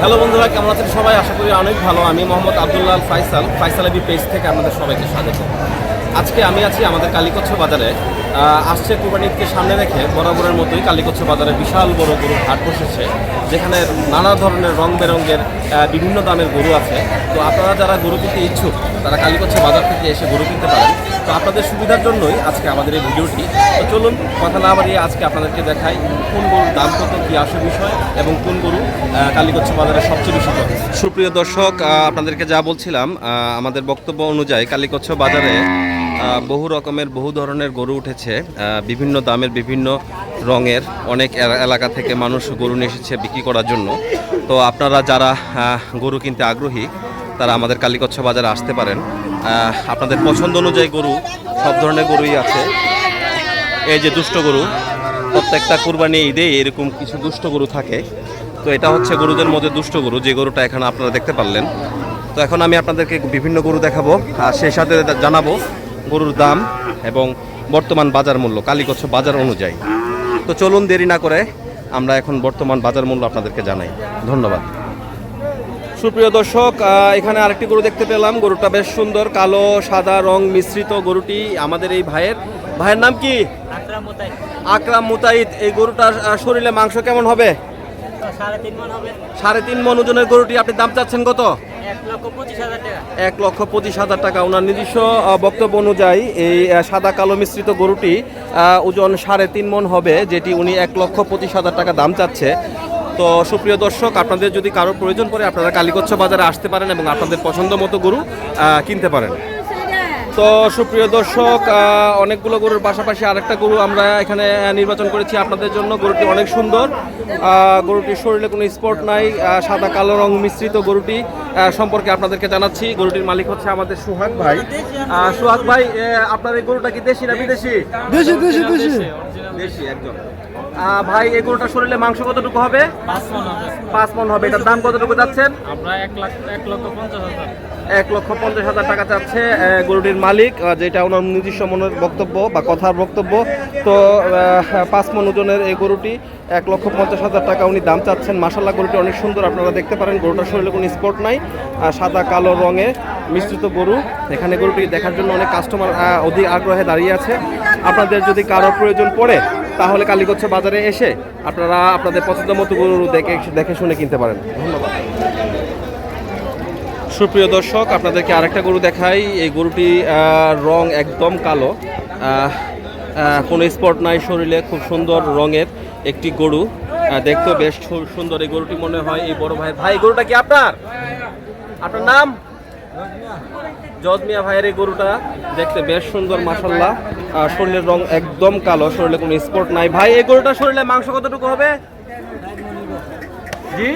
Hello বন্ধুরা, কেমন আছেন সবাই? আশা করি অনেক ভালো। আমি Mohammad Abdullah Faisal Faisal A B page থেকে আপনাদের সবাইকে স্বাগত। আজকে আমি আছি আমাদের কালীকচ্ছ বাজারে। আসছে কোরবানি সামনে রেখে বরাবরের মতোই কালীকচ্ছ বাজারে বিশাল বড় গরু হাট বসেছে, যেখানে নানা ধরনের রং বেরঙের বিভিন্ন দামের গরু আছে। তো আপনারা যারা গরু কিনতে ইচ্ছুক, তারা কালীকচ্ছ বাজার থেকে এসে গরু কিনতে পারেন। তো আপনাদের সুবিধার জন্যই আজকে আমাদের এই ভিডিওটি। তো চলুন, কথা না বাড়িয়ে আজকে আপনাদেরকে দেখাই কোন গরুর দাম কত, কী আসল বিষয়, এবং কোন গরু কালীগঞ্জ বাজারে সবচেয়ে বেশি চলে সুপ্রিয় দর্শক আপনাদেরকে যা বলছিলাম আমাদের বক্তব্য অনুযায়ী কালীকচ্ছ বাজারে বহু রকমের, বহু ধরনের গরু উঠেছে বিভিন্ন দামের, বিভিন্ন রঙের, অনেক এলাকা থেকে মানুষ গরু নিয়ে এসেছে বিক্রি করার জন্য। তো আপনারা যারা গরু কিনতে আগ্রহী, তারা আমাদের কালীকচ্ছ বাজারে আসতে পারেন। আপনাদের পছন্দ অনুযায়ী গরু, সব ধরনের গরুই আছে। এই যে দুষ্ট গরু, প্রত্যেকটা কুরবানি ঈদে এরকম কিছু দুষ্ট গরু থাকে। তো এটা হচ্ছে গরুদের মধ্যে দুষ্ট গরু, যে গরুটা এখানে আপনারা দেখতে পারলেন। তো এখন আমি আপনাদেরকে বিভিন্ন গরু দেখাবো, আর সেই সাথে জানাব গরুর দাম এবং বর্তমান বাজার মূল্য কালীগচ্ছ বাজার অনুযায়ী। তো চলুন দেরি না করে আমরা এখন বর্তমান বাজার মূল্য আপনাদেরকে জানাই। ধন্যবাদ। সুপ্রিয় দর্শক এখানে আরেকটি গরু দেখতে পেলাম। গরুটা বেশ সুন্দর কালো সাদা রং মিশ্রিত গরুটি আমাদের এই ভাইয়ের। ভাইয়ের নাম কি? আকরাম মোতাই মুতাইদ এই গরুটার শরীরে মাংস কেমন হবে? সাড়ে তিন মন হবে। সাড়ে তিন ওজনের গরুটি আপনি দাম চাচ্ছেন কত? এক লক্ষ পঁচিশ হাজার টাকা। ওনার নিজস্ব বক্তব্য অনুযায়ী এই সাদা কালো মিশ্রিত গরুটি আহ, ওজন সাড়ে তিন মন হবে যেটি উনি এক লক্ষ পঁচিশ হাজার টাকা দাম চাচ্ছে। তো সুপ্রিয় দর্শক আপনাদের যদি কারও প্রয়োজন পড়ে আপনারা কালীকচ্ছ বাজারে আসতে পারেন এবং আপনাদের পছন্দ মতো গরু কিনতে পারেন। তো সুপ্রিয় দর্শক অনেকগুলো গরুর পাশাপাশি আরেকটা গরু আমরা এখানে নির্বাচন করেছি আপনাদের জন্য। গরুটি অনেক সুন্দর। গরুটির শরীরে কোনো স্পট নাই সাদা কালো রং মিশ্রিত গরুটি সম্পর্কে আপনাদেরকে জানাচ্ছি। গরুটির মালিক হচ্ছে আমাদের সোহাগ ভাই। সোহাগ ভাই আপনার এই গরুটা কি দেশি না বিদেশি? দেশি দেশি দেশি। দেশি একদম। ভাই এই শরীরে মাংস কতটুকু হবে? পাঁচ মন হবে। এটার দাম কতটুকু যাচ্ছেন? এক লক্ষ পঞ্চাশ হাজার। টাকা চাচ্ছে গরুটির মালিক যেটা ওনার নিজস্ব মনের বক্তব্য বা কথার বক্তব্য। তো পাঁচ মন ওজনের এই গরুটি এক লক্ষ পঞ্চাশ হাজার টাকা উনি দাম চাচ্ছেন। মাসাল্লাহ গরুটি অনেক সুন্দর। আপনারা দেখতে পারেন গরুটার শরীরে কোনো স্পট নাই সাদা কালো রঙে মিশ্রিত গরু। এখানে গরুটি দেখার জন্য অনেক কাস্টমার অধিক আগ্রহে দাঁড়িয়ে আছে। আপনাদের যদি কারও প্রয়োজন পড়ে তাহলে কালীগচ্ছ বাজারে এসে আপনারা আপনাদের পছন্দ মতো গরু দেখে দেখে শুনে কিনতে পারেন। ধন্যবাদ। সুপ্রিয় দর্শক আপনাদেরকে আরেকটা গরু দেখাই। এই গরুটি রং একদম কালো। কোনো স্পট নাই শরীরে খুব সুন্দর রঙের একটি গরু। আহ, দেখতেও বেশ সুন্দর এই গরুটি মনে হয় এই বড় ভাই ভাই গরুটা কি আপনার? আপনার নাম? জজমিয়া ভাইয়ের এই গরুটা দেখতে বেশ সুন্দর মাসাল্লাহ শরীরের রং একদম কালো, শরীরে কোনো স্পট নাই। ভাই, এই গরুটা শরীরে মাংস কতটুকু হবে? জি?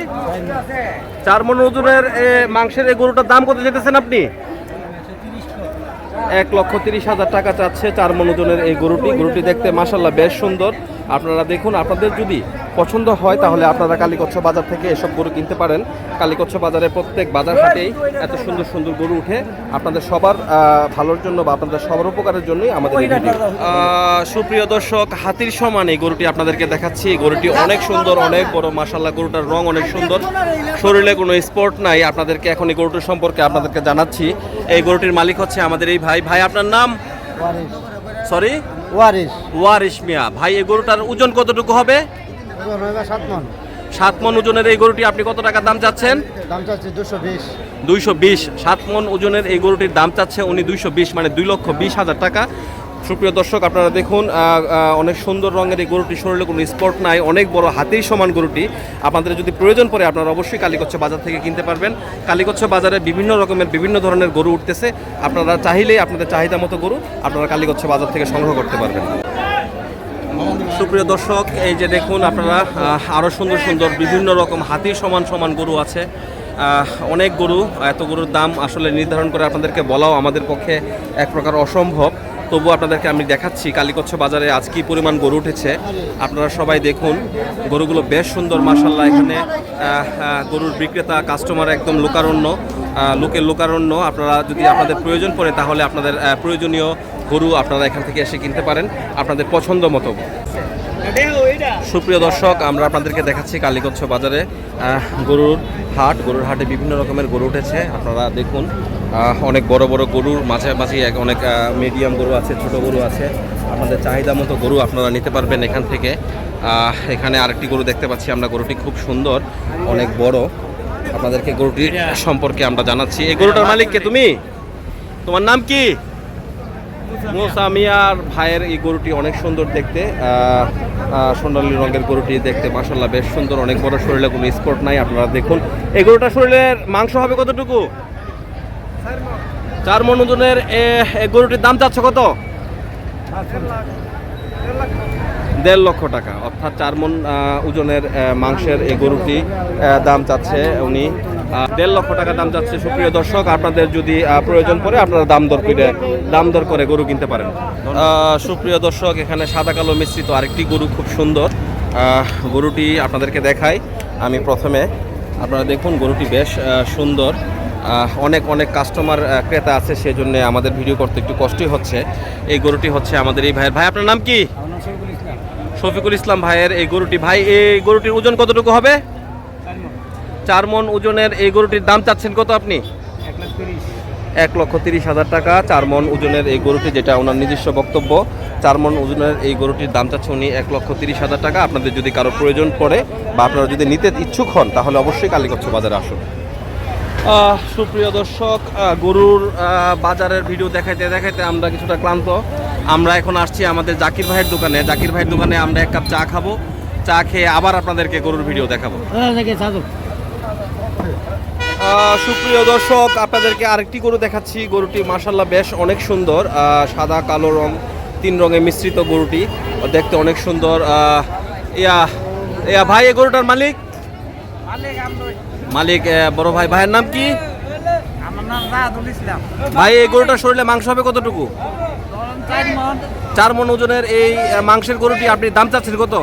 চার মন ওজনের মাংসের এই গরুটার দাম কত যেতেছেন আপনি? এক লক্ষ তিরিশ হাজার টাকা চাচ্ছে চার মন ওজনের এই গরুটি। গরুটি দেখতে মাসাল্লাহ বেশ সুন্দর। আপনারা দেখুন আপনাদের যদি পছন্দ হয় তাহলে আপনারা কালীকচ্ছ বাজার থেকে এসব গরু কিনতে পারেন। কালীকচ্ছ বাজারে প্রত্যেক বাজার হাটেই এত সুন্দর সুন্দর গরু উঠে আপনাদের সবার ভালোর জন্য বা আপনাদের সবার উপকারের জন্যই আমাদের সুপ্রিয় দর্শক হাতির সমান এই গরুটি আপনাদেরকে দেখাচ্ছি। গরুটি অনেক সুন্দর অনেক বড় মাসাল্লাহ গরুটার রং অনেক সুন্দর। শরীরে কোনো স্পোর্ট নাই আপনাদেরকে এখন এই গরুটির সম্পর্কে আপনাদেরকে জানাচ্ছি। এই গরুটির মালিক হচ্ছে আমাদের এই ভাই। ভাই আপনার নাম? সরি ওয়ারিস ওয়ারিশ মিয়া। ভাই এই গরুটার ওজন কতটুকু হবে? ওজন হবে সাত মন। সাত মন ওজনের এই গরুটি আপনি কত টাকা দাম চাচ্ছেন? দাম চাচ্ছে দুশো বিশ। দুইশো বিশ। সাত মন ওজনের এই গরুটির দাম চাচ্ছে উনি দুইশো বিশ মানে দুই লক্ষ বিশ হাজার টাকা। সুপ্রিয় দর্শক, আপনারা দেখুন অনেক সুন্দর রঙের এই গরুটি শরীরে কোনো স্পট নাই, অনেক বড় হাতির সমান গরুটি। আপনাদের যদি প্রয়োজন পড়ে, আপনারা অবশ্যই কালীকচ্ছ বাজার থেকে কিনতে পারবেন। কালীকচ্ছ বাজারে বিভিন্ন রকমের, বিভিন্ন ধরনের গরু উঠতেছে। আপনারা চাইলেই আপনাদের চাহিদা মতো গরু আপনারা কালীকচ্ছ বাজার থেকে সংগ্রহ করতে পারবেন। সুপ্রিয় দর্শক, এই যে দেখুন আপনারা আরও সুন্দর সুন্দর বিভিন্ন রকম হাতির সমান সমান গরু আছে। অনেক গরু, এত গরুর দাম আসলে নির্ধারণ করে আপনাদেরকে বলাও আমাদের পক্ষে এক প্রকার অসম্ভব। তবু আপনাদেরকে আমি দেখাচ্ছি কালীকচ্ছ বাজারে আজ কি পরিমাণ গরু উঠেছে। আপনারা সবাই দেখুন, গরুগুলো বেশ সুন্দর মাসাল্লাহ এখানে গরুর বিক্রেতা কাস্টমার একদম লোকারণ্য লোকের লোকারণ্য। আপনারা যদি আপনাদের প্রয়োজন পড়ে, তাহলে আপনাদের প্রয়োজনীয় গরু আপনারা এখান থেকে এসে কিনতে পারেন, আপনাদের পছন্দ মতো। সুপ্রিয় দর্শক, আমরা আপনাদেরকে দেখাচ্ছি কালীগঞ্জ বাজারে গরুর হাট। গরুর হাটে বিভিন্ন রকমের গরু উঠেছে, আপনারা দেখুন। অনেক বড় বড় গরুর মাঝামাঝি এক অনেক মিডিয়াম গরু আছে, ছোট গরু আছে। আপনাদের চাহিদা মতো গরু আপনারা নিতে পারবেন এখান থেকে। এখানে আরেকটি গরু দেখতে পাচ্ছি আমরা, গরুটি খুব সুন্দর, অনেক বড়। আপনাদেরকে গরুটি সম্পর্কে আমরা জানাচ্ছি। এই গরুটার মালিককে তুমি? তোমার নাম কি? মোসামিয়ার ভাইয়ের এই গরুটি অনেক সুন্দর দেখতে। সোনালী রঙের গরুটি দেখতে মাসাল্লাহ বেশ সুন্দর। অনেক বড় শরীরে কোনো স্পট নাই, আপনারা দেখুন। এই গরুটা শরীরের মাংস হবে কতটুকু? চার মন ওজনের গরুটির দাম চাচ্ছে কত? দেড় লক্ষ টাকা। অর্থাৎ চার মন ওজনের মাংসের এই গরুটি দাম চাচ্ছে উনি। দেড় লক্ষ টাকা দাম চাচ্ছে সুপ্রিয় দর্শক। আপনাদের যদি প্রয়োজন পড়ে, আপনারা দাম দর করে, দাম দর করে গরু কিনতে পারেন। সুপ্রিয় দর্শক, এখানে সাদা কালো মিশ্রিত আরেকটি গরু খুব সুন্দর। গরুটি আপনাদেরকে দেখাই। আমি প্রথমে, আপনারা দেখুন গরুটি বেশ সুন্দর। অনেক অনেক কাস্টমার ক্রেতা আছে সেজন্য আমাদের ভিডিও করতে একটু কষ্টই হচ্ছে। এই গরুটি হচ্ছে আমাদের এই ভাইয়ের। ভাই আপনার নাম কি? শফিকুল ইসলাম। ভাইয়ের এই গরুটি। ভাই এই গরুটির ওজন কতটুকু হবে? চার মন। ওজনের এই গরুটির দাম চাচ্ছেন কত আপনি? এক লক্ষ তিরিশ হাজার টাকা। চার মন ওজনের এই গরুটি যেটা ওনার নিজস্ব বক্তব্য। চার মন ওজনের এই গরুটির দাম চাচ্ছে উনি এক লক্ষ তিরিশ হাজার টাকা। আপনাদের যদি কারও প্রয়োজন পড়ে বা আপনারা যদি নিতে ইচ্ছুক হন তাহলে অবশ্যই কালীগঞ্জ বাজারে আসুন। সুপ্রিয় দর্শক গরুর বাজারের ভিডিও দেখাইতে দেখাইতে আমরা কিছুটা ক্লান্ত। আমরা এখন আসছি আমাদের জাকির ভাইয়ের দোকানে। জাকির ভাইয়ের দোকানে আমরা এক কাপ চা খাব। চা খেয়ে আবার আপনাদেরকে গরুর ভিডিও দেখাবো। সুপ্রিয় দর্শক, আপনাদেরকে আরেকটি গরু দেখাচ্ছি। গরুটি মার্শাল্লাহ বেশ অনেক সুন্দর। সাদা, কালো রং, তিন রঙে মিশ্রিত গরুটি। দেখতে অনেক সুন্দর। ইয়া ইয়া ভাই, এই গরুটার মালিক? মালিক আহ, বড় ভাই ভাইয়ের নাম কি? ভাই এই গরুটা শরীরে মাংস হবে কতটুকু? চার মন। ওজনের এই মাংসের গরুটি আপনি দাম চাচ্ছেন কত?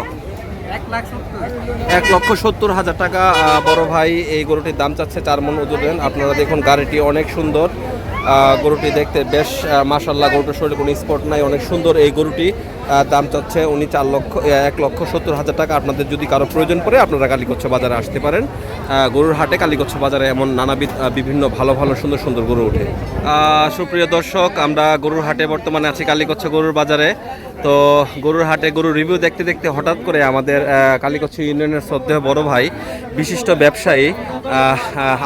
এক লক্ষ সত্তর হাজার টাকা। বড় ভাই এই গরুটির দাম চাচ্ছে চার মন ওজনের। আপনারা দেখুন গাড়িটি অনেক সুন্দর। গরুটি দেখতে বেশ মাসাল্লাহ গরুটার শরীরে কোনো স্পট নাই, অনেক সুন্দর এই গরুটি। দাম চাচ্ছে উনি চার লক্ষ এক লক্ষ সত্তর হাজার টাকা। আপনাদের যদি কারও প্রয়োজন পড়ে, আপনারা কালীকচ্ছ বাজারে আসতে পারেন। গরুর হাটে কালীকচ্ছ বাজারে এমন নানাবিধ বিভিন্ন ভালো ভালো সুন্দর সুন্দর গরু ওঠে। সুপ্রিয় দর্শক, আমরা গরুর হাটে বর্তমানে আছি কালীকচ্ছ গরুর বাজারে। তো গরুর হাটে গরুর রিভিউ দেখতে দেখতে হঠাৎ করে আমাদের কালীকচ্ছ ইউনিয়নের শ্রদ্ধেয় বড় ভাই, বিশিষ্ট ব্যবসায়ী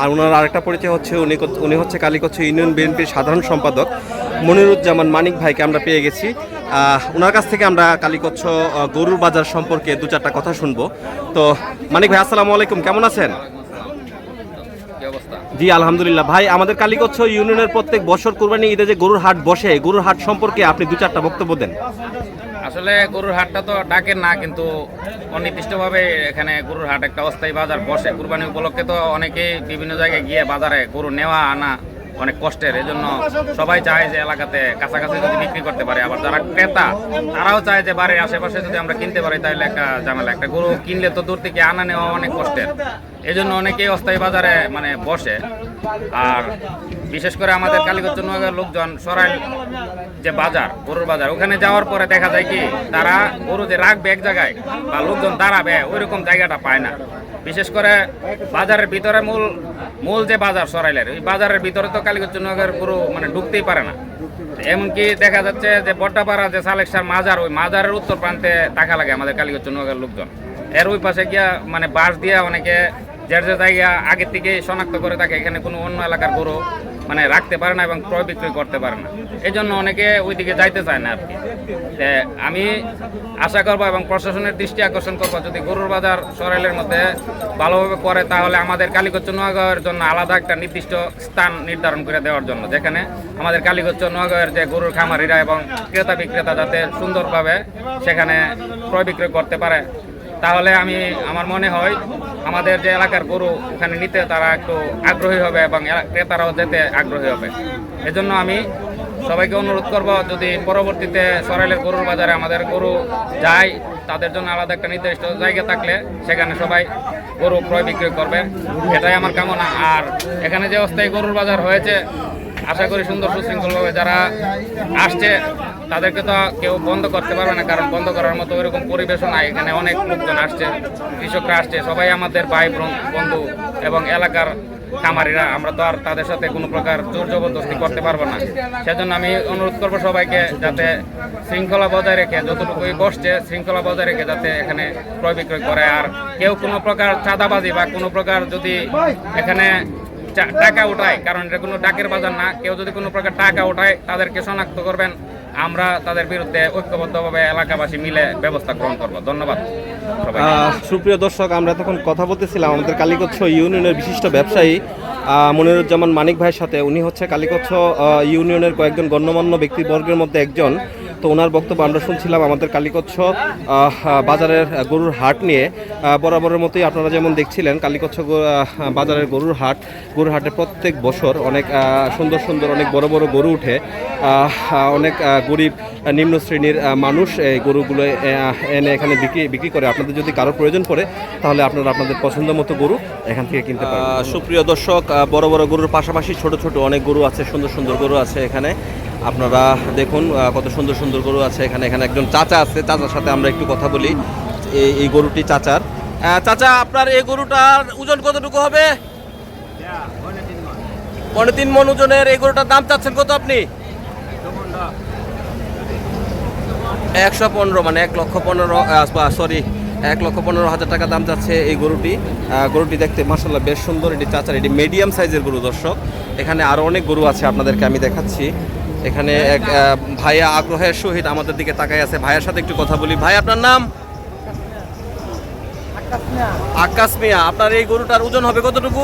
আর ওনার আরেকটা পরিচয় হচ্ছে উনি উনি হচ্ছে কালীকচ্ছ ইউনিয়ন বিএনপির সাধারণ সম্পাদক, মনিরুজ্জামান মানিক ভাইকে আমরা পেয়ে গেছি। ওনার কাছ থেকে আমরা কালীকচ্ছ গরুর বাজার সম্পর্কে দু চারটা কথা শুনব। তো মানিক ভাই আসসালামু আলাইকুম, কেমন আছেন? জি, আলহামদুলিল্লাহ। ভাই, আমাদের কালীগচ্ছ ইউনিয়নের প্রত্যেক বছর কোরবানি ঈদে যে গরুর হাট বসে, গরুর হাট সম্পর্কে আপনি দু চারটা বক্তব্য দেন। আসলে গরুর হাটটা তো ডাকেন না, কিন্তু অনির্দিষ্টভাবে এখানে গরুর হাট একটা অস্থায়ী বাজার বসে। কুরবানি উপলক্ষে তো অনেকেই বিভিন্ন জায়গায় গিয়ে বাজারে গরু নেওয়া, আনা অনেক কষ্টের। এই জন্য সবাই চায় যে এলাকাতে কাছাকাছি যদি বিক্রি করতে পারে, আবার যারা ক্রেতা, তারাও চায় যে বাড়ির আশেপাশে যদি আমরা কিনতে পারি, তাহলে একটা ঝামেলা। একটা গরু কিনলে তো দূর থেকে আনা নেওয়া অনেক কষ্টের। এই জন্য অনেকেই অস্থায়ী বাজারে মানে বসে। আর বিশেষ করে আমাদের কালীগঞ্জ নোয়াগাঁর লোকজন সরাইল যে বাজার, গরুর বাজার, ওখানে যাওয়ার পরে দেখা যায় কি, তারা গরু যে রাখবে এক জায়গায় বা লোকজন দাঁড়াবে ওই রকম জায়গাটা পায় না। বিশেষ করে বাজারের ভিতরে মূল মূল যে বাজার সরাইলের, ওই বাজারের ভিতরে তো কালীগঞ্জ নগর গরু মানে ঢুকতেই পারে না। এমনকি দেখা যাচ্ছে যে বড্ডাপাড়া যে সালেকসার মাজার, ওই মাজারের উত্তর প্রান্তে টাকা লাগে আমাদের কালীগঞ্জ নগর লোকজন। এর ওই পাশে গিয়া মানে বাস দিয়া অনেকে যে যে জায়গা আগের থেকে শনাক্ত করে থাকে, এখানে কোনো অন্য এলাকার গরু মানে রাখতে পারে না এবং ক্রয় বিক্রয় করতে পারে না। এই জন্য অনেকে ওই দিকে যাইতে চায় না আর কি আমি আশা করব এবং প্রশাসনের দৃষ্টি আকর্ষণ করব, যদি গরুর বাজার সরাইলের মধ্যে ভালোভাবে করে তাহলে আমাদের কালীগঞ্জ নোয়াগাঁওয়ের জন্য আলাদা একটা নির্দিষ্ট স্থান নির্ধারণ করে দেওয়ার জন্য। যেখানে আমাদের কালীগঞ্জ নোয়াগাঁওয়ের যে গরুর খামারিরা এবং ক্রেতা বিক্রেতা যাতে সুন্দরভাবে সেখানে ক্রয় বিক্রয় করতে পারে তাহলে আমি, আমার মনে হয় আমাদের যে এলাকার গরু ওখানে নিতে তারা একটু আগ্রহী হবে এবং ক্রেতারাও যেতে আগ্রহী হবে। এজন্য আমি সবাইকে অনুরোধ করব, যদি পরবর্তীতে সরাইলের গরুর বাজারে আমাদের গরু যায়, তাদের জন্য আলাদা একটা নির্দিষ্ট জায়গা থাকলে সেখানে সবাই গরু ক্রয় বিক্রয় করবে। এটাই আমার কামনা। আর এখানে যে অস্থায়ী গরুর বাজার হয়েছে আশা করি সুন্দর সুশৃঙ্খলভাবে যারা আসছে, তাদেরকে তো কেউ বন্ধ করতে পারবে না, কারণ বন্ধ করার মতো ওইরকম পরিবেশও নাই। এখানে অনেক লোকজন আসছে, কৃষকরা আসছে, সবাই আমাদের ভাই, বোন- বন্ধু এবং এলাকার খামারিরা। আমরা তো আর তাদের সাথে কোনো প্রকার জোর জবরদস্তি করতে পারব না। সেজন্য আমি অনুরোধ করব সবাইকে যাতে শৃঙ্খলা বজায় রেখে যতটুকুই বসছে, শৃঙ্খলা বজায় রেখে যাতে এখানে ক্রয় বিক্রয় করে। আর কেউ কোনো প্রকার চাঁদাবাজি বা কোনো প্রকার যদি এখানে টাকা ওঠায় কারণ এটা কোনো ডাকের বাজার না। কেউ যদি কোনো প্রকার টাকা ওঠায় তাদেরকে শনাক্ত করবেন। আমরা তাদের বিরুদ্ধে ঐক্যবদ্ধভাবে এলাকাবাসী মিলে ব্যবস্থা গ্রহণ করব। ধন্যবাদ সুপ্রিয় দর্শক, আমরা তখন কথা বলতেছিলাম। আমাদের কালীকচ্ছ ইউনিয়নের বিশিষ্ট ব্যবসায়ী মনিরুজ্জামান মানিক ভাইয়ের সাথে। উনি হচ্ছে কালীকচ্ছ ইউনিয়নের কয়েকজন গণ্যমান্য ব্যক্তিবর্গের মধ্যে একজন। তো ওনার বক্তব্য আমরা শুনছিলাম আমাদের কালীকচ্ছ বাজারের গরুর হাট নিয়ে। বরাবরের মতোই আপনারা যেমন দেখছিলেন কালীকচ্ছ বাজারের গরুর হাট। গরুর হাটে প্রত্যেক বছর অনেক সুন্দর সুন্দর অনেক বড় বড় গরু উঠে। অনেক গরিব, নিম্ন শ্রেণির মানুষ এই গরুগুলো এনে এখানে বিক্রি বিক্রি করে। আপনাদের যদি কারও প্রয়োজন পড়ে, তাহলে আপনারা আপনাদের পছন্দ মতো গরু এখান থেকে কিনতে সুপ্রিয় দর্শক বড় বড় গরুর পাশাপাশি ছোট ছোট অনেক গরু আছে, সুন্দর সুন্দর গরু আছে এখানে। আপনারা দেখুন কত সুন্দর সুন্দর গরু আছে এখানে। এখানে একজন চাচা আছে, চাচার সাথে আমরা একটু কথা বলি। এই গরুটি চাচার। চাচা, আপনার এই গরুটার ওজন কতটুকু হবে? পনেরো তিন মন ওজনের। এই গরুটার দাম চাচ্ছেন কত আপনি? একশো পনেরো মানে এক লক্ষ পনেরো সরি, এক লক্ষ পনেরো হাজার টাকা দাম যাচ্ছে এই গরুটি। গরুটি দেখতে মাসাল্লাহ বেশ সুন্দর। এটি চাচার, এটি মিডিয়াম সাইজের গরু দর্শক। এখানে আরও অনেক গরু আছে আপনাদেরকে আমি দেখাচ্ছি। এখানে এক ভাইয়া আগ্রহের সহিত আমাদের দিকে তাকাই আছে। ভাইয়ার সাথে একটু কথা বলি। ভাই, আপনার নাম? আকাশ মিয়া। আপনার এই গরুটার ওজন হবে কতটুকু?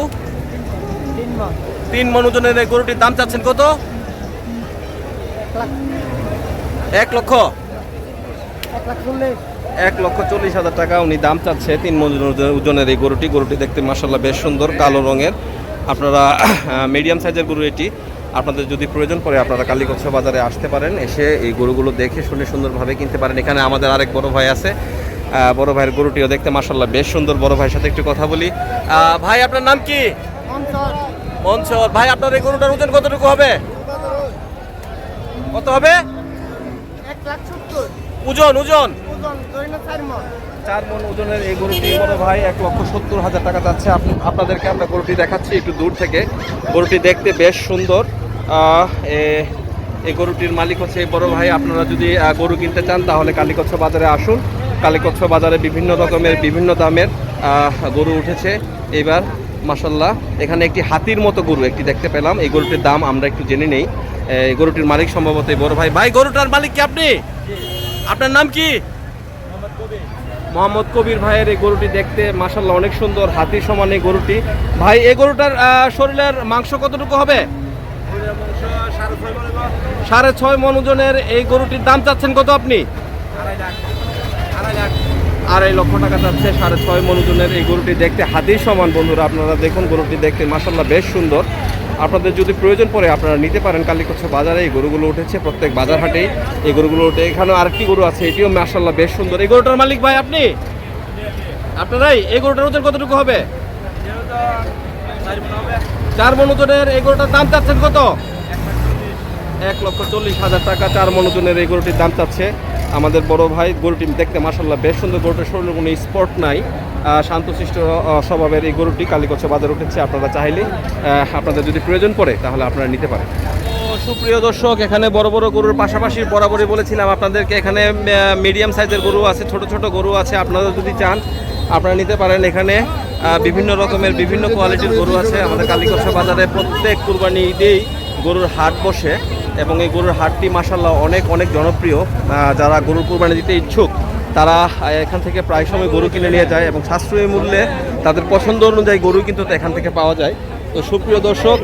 তিন মন ওজনের এই গরুটির দাম চাচ্ছেন কত? এক লক্ষ। এক লক্ষ চল্লিশ হাজার টাকা উনি দাম চাচ্ছে তিন মজুর ওজনের এই গরুটি। গরুটি দেখতে মাসাল্লাহ বেশ সুন্দর, কালো রঙের। আপনারা মিডিয়াম সাইজের গরু এটি। আপনাদের যদি প্রয়োজন পড়ে আপনারা কালীকচ্ছ বাজারে আসতে পারেন এসে এই গরুগুলো দেখে শুনে সুন্দরভাবে কিনতে পারেন। এখানে আমাদের আরেক বড় ভাই আছে। বড় ভাইয়ের গরুটিও দেখতে মাসাল্লাহ বেশ সুন্দর। বড় ভাইয়ের সাথে একটু কথা বলি। ভাই আপনার নাম কি? মনসর। ভাই আপনার এই গরুটার ওজন কতটুকু হবে? কত হবে? ওজন ওজন? চার মন ওজনের এই গরুটি বড় ভাই এক লক্ষ সত্তর হাজার টাকা যাচ্ছে। আপ- আপনাদেরকে আমরা গরুটি দেখাচ্ছি একটু দূর থেকে। গরুটি দেখতে বেশ সুন্দর। এই গরুটির মালিক হচ্ছে বড় ভাই। আপনারা যদি গরু কিনতে চান, তাহলে কালীকচ্ছ বাজারে আসুন। কালীকচ্ছ বাজারে বিভিন্ন রকমের, বিভিন্ন দামের গরু উঠেছে। এবার মাসাল্লাহ এখানে একটি হাতির মতো গরু একটি দেখতে পেলাম। এই গরুটির দাম আমরা একটু জেনে নেই। এই গরুটির মালিক সম্ভবত এই বড় ভাই। ভাই, গরুটার মালিক কি আপনি? আপনার নাম কি? মোহাম্মদ কবির ভাইয়ের এই গরুটি দেখতে মাসাল্লাহ অনেক সুন্দর। হাতির সমান এই গরুটি। ভাই, এই গরুটার শরীরের মাংস কতটুকু হবে? সাড়ে ছয় মন ওজনের এই গরুটির দাম চাচ্ছেন কত আপনি? আড়াই লক্ষ টাকা যাচ্ছে সাড়ে ছয় মন ওজনের এই গরুটি দেখতে হাতির সমান। বন্ধুরা, আপনারা দেখুন, গরুটি দেখতে মাসাল্লাহ বেশ সুন্দর। আপনাদের যদি প্রয়োজন পড়ে, আপনারা নিতে পারেন কালীকচ্ছ বাজারে। এই গরুগুলো উঠেছে প্রত্যেক বাজার হাটেই। এই গরুগুলো উঠে এখানেও আরেকটি গরু আছে, এটিও মাসাল্লাহ বেশ সুন্দর। এই গরুটার মালিক ভাই আপনি? আপনারাই? এই গরুটার ওজন কতটুকু হবে? চার মন ওজনের। এই গরুটার দাম চাচ্ছেন কত? এক লক্ষ চল্লিশ হাজার টাকা চার মন ওজনের এই গরুটির দাম চাচ্ছে। আমাদের বড় ভাই গরুটি দেখতে মাসাল্লাহ বেশ সুন্দর গরুটার শরীরে কোনো স্পট নাই। শান্তশিষ্ট স্বভাবের এই গরুটি কালীকচ্ছ বাজার উঠেছে, আপনারা চাইলে আপনাদের যদি প্রয়োজন পড়ে, তাহলে আপনারা নিতে পারেন। সুপ্রিয় দর্শক, এখানে বড় বড় গরুর পাশাপাশি বরাবরই বলেছিলাম আপনাদেরকে, এখানে মিডিয়াম সাইজের গরু আছে, ছোট ছোট গরু আছে, আপনারা যদি চান, আপনারা নিতে পারেন। এখানে বিভিন্ন রকমের, বিভিন্ন কোয়ালিটির গরু আছে। আমাদের কালীকচ্ছ বাজারে প্রত্যেক কুরবানি ঈদেই গরুর হাট বসে। এবং এই গরুর হাটটি মাসাল্লাহ অনেক অনেক জনপ্রিয়। যারা গরুর কুরবানি দিতে ইচ্ছুক, তারা এখান থেকে প্রায় সময় গরু কিনে নিয়ে যায় এবং সাশ্রয়ী মূল্যে তাদের পছন্দ অনুযায়ী গরু কিন্তু এখান থেকে পাওয়া যায়। তো সুপ্রিয় দর্শক,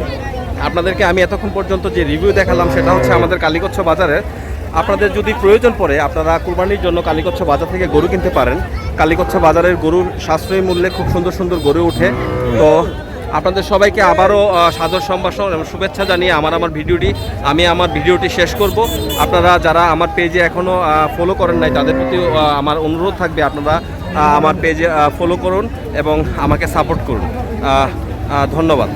আপনাদেরকে আমি এতক্ষণ পর্যন্ত যে রিভিউ দেখালাম, সেটা হচ্ছে আমাদের কালীকচ্ছ বাজারের আপনাদের যদি প্রয়োজন পড়ে, আপনারা কুরবানির জন্য কালীকচ্ছ বাজার থেকে গরু কিনতে পারেন। কালীকচ্ছ বাজারের গরুর সাশ্রয়ী মূল্যে খুব সুন্দর সুন্দর গরু ওঠে। তো আপনাদের সবাইকে আবারও সাদর সম্ভাষণ এবং শুভেচ্ছা জানিয়ে আমার আমার ভিডিওটি, আমি আমার ভিডিওটি শেষ করব। আপনারা যারা আমার পেজে এখনও ফলো করেন নাই, তাদের প্রতি আমার অনুরোধ থাকবে আপনারা আমার পেজে ফলো করুন এবং আমাকে সাপোর্ট করুন। ধন্যবাদ।